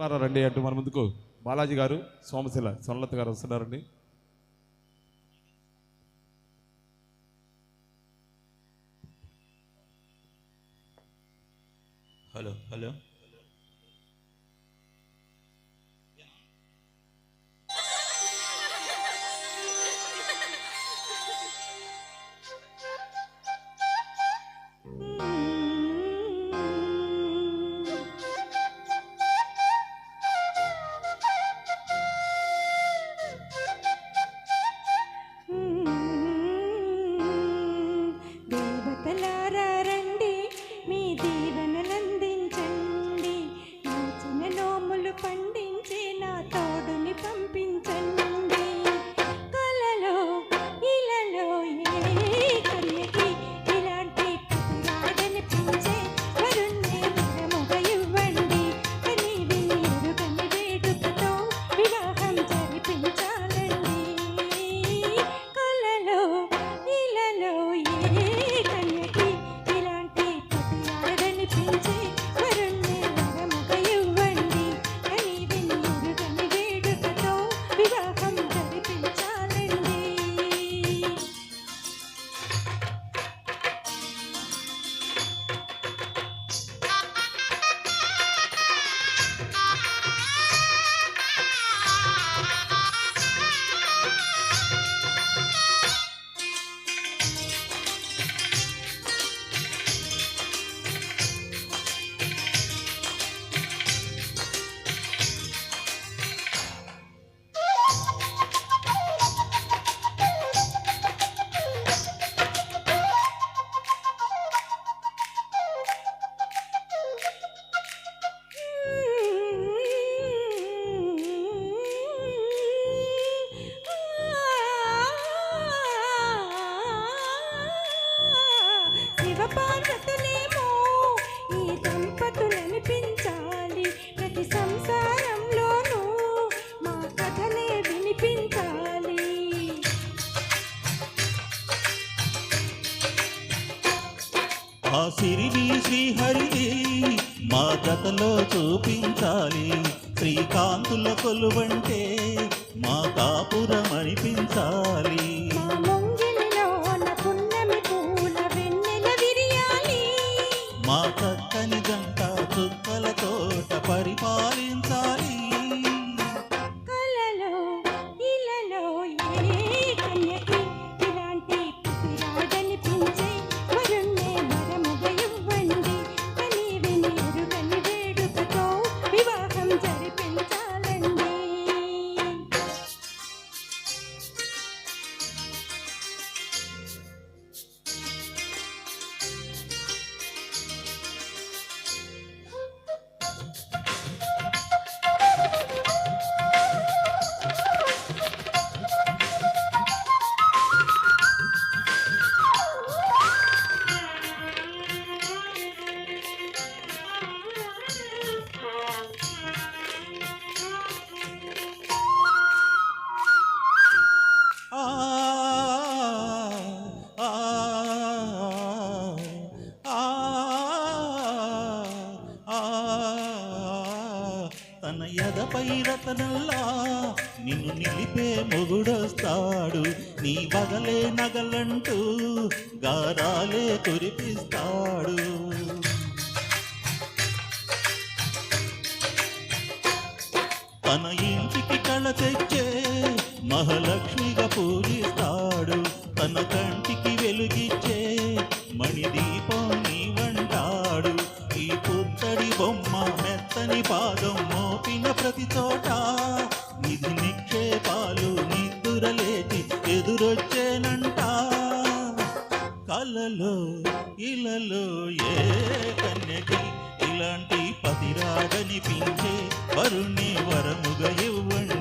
రారా రండి అంటూ మన ముందుకు బాలాజీ గారు సోమశిల సొన్నలత గారు వస్తున్నారండి. హలో హలో మా కథలో చూపించాలి. శ్రీకాంతుల కొలువంటే మా కాపురం అనిపించాలి తన ఎదపై రతనల్లా నిన్ను నిలిపే మొగుడొస్తాడు. నీ బగలే నగలంటూ గారాలే కురిపిస్తాడు. తన ఇంటికి కళ తెచ్చే మహాలక్ష్మిగా పూజిస్తాడు. తన కంటికి వెలుగిచ్చే మణిదీపం అతని పాదం మోపిన ప్రతి చోట. నిధి నిక్షేపాలు నిద్దురలేచి ఎదురొచ్చేనంట. కలలో ఇలలో ఏ కన్యకి ఇలాంటి పతిరాడనిపించే వరుణి వరముగా ఇవ్వండి.